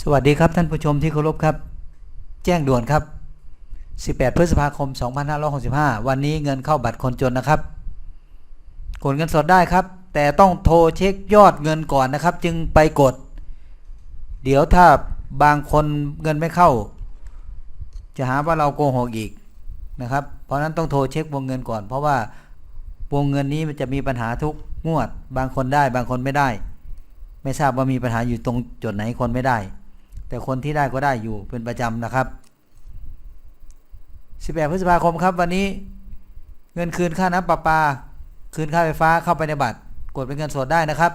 สวัสดีครับท่านผู้ชมที่เคารพครับ แจ้งด่วนครับ 18 พฤษภาคม 2565 วันนี้เงินเข้าบัตรคนจนนะครับกดเงินสดได้ครับ แต่ต้องโทรเช็คยอดเงินก่อนนะครับ จึงไปกด เดี๋ยวถ้าบางคนเงินไม่เข้า จะหาว่าเราโกหกอีกนะครับ เพราะนั้นต้องโทรเช็ควงเงินก่อน เพราะว่าวงเงินนี้มันจะมีปัญหาทุกงวด บางคนได้บางคนไม่ได้ ไม่ทราบว่ามีปัญหาอยู่ตรงจุดไหนคนไม่ได้ แต่คนที่ได้ก็ได้อยู่เป็นประจำนะครับ 18 พฤษภาคมครับวันนี้เงินคืนค่าน้ำประปา คืนค่าไฟฟ้าเข้าไปในบัตร กดเป็นเงินสดได้นะครับ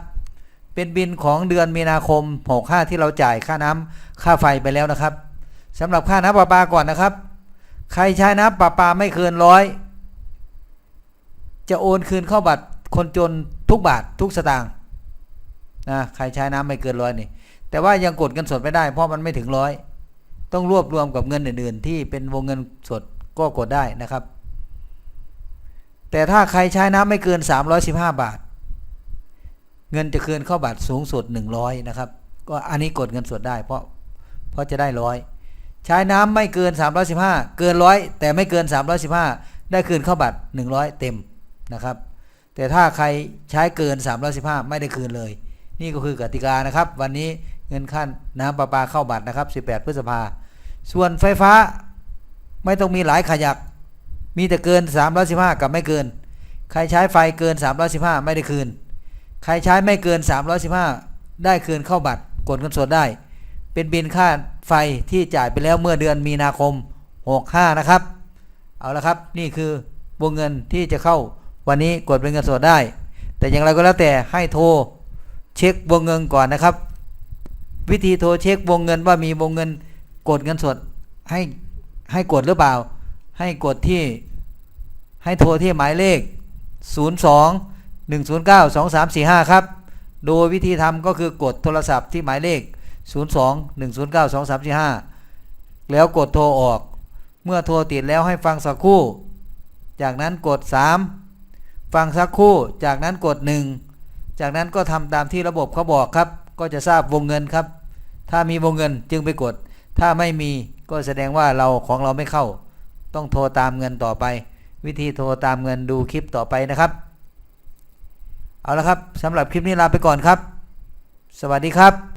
เป็นบินของเดือนมีนาคม65ที่เราจ่ายค่าน้ำค่าไฟไปแล้วนะครับสำหรับค่าน้ำประปาก่อนนะครับ ใครใช้น้ำประปาไม่เกินร้อยจะโอนคืนเข้าบัตรคนจนทุกบาททุกสตางค์นะใครใช้น้ำไม่เกินร้อยนี่ แต่ว่ายังกดเงินสดไม่ได้เพราะมันไม่ถึงร้อยต้องรวบรวมกับเงินอื่น ๆ ที่เป็นวงเงินสดก็กดได้นะครับ แต่ถ้าใครใช้น้ำไม่เกิน 315 บาท เงินจะคืนเข้าบัตรสูงสุด 100 นะครับ ก็อันนี้กดเงินสดได้เพราะเพราะจะได้ร้อยใช้น้ำไม่เกิน 315 เกินร้อยแต่ไม่เกิน 315 ได้คืนเข้าบัตร 100 เต็มนะครับ แต่ถ้าใครใช้เกิน 315 ไม่ได้คืนเลย นี่ก็คือกติกานะครับ วันนี้ เงินขั้นน้ำประปาเข้าบัตรนะครับ 18 พฤษภา ส่วนไฟฟ้าไม่ต้องมีหลายขยัก มีแต่เกิน 315 กับไม่เกิน ใครใช้ไฟเกิน 315 ไม่ได้คืน ใครใช้ไม่เกิน 315 ได้คืนเข้าบัตรกดเงินสดได้ เป็นบินค่าไฟที่จ่ายไปแล้วเมื่อเดือนมีนาคม 65 นะครับ เอาละครับนี่คือวงเงินที่จะเข้าวันนี้กดเป็นเงินสดได้ แต่อย่างไรก็แล้วแต่ให้โทรเช็ควงเงินก่อนนะครับ วิธีโทรเช็ควงเงินว่ามีวงเงินกดเงินสดให้ให้กดหรือเปล่า ให้กดที่ให้โทรที่หมายเลข 02 109 2345 ครับ โดยวิธีทำก็คือกดโทรศัพท์ที่หมายเลข 02 109 2345 แล้วกดโทรออก เมื่อโทรติดแล้วให้ฟังสักครู่ จากนั้นกด 3 ฟังสักครู่ จากนั้นกด 1 จากนั้นก็ทำตามที่ระบบเขาบอกครับ ก็จะทราบวงเงินครับ ถ้ามีวงเงินจึงไปกด ถ้าไม่มีก็แสดงว่าเราของเราไม่เข้า ต้องโทรตามเงินต่อไป วิธีโทรตามเงินดูคลิปต่อไปนะครับ เอาละครับสำหรับคลิปนี้ลาไปก่อนครับ สวัสดีครับ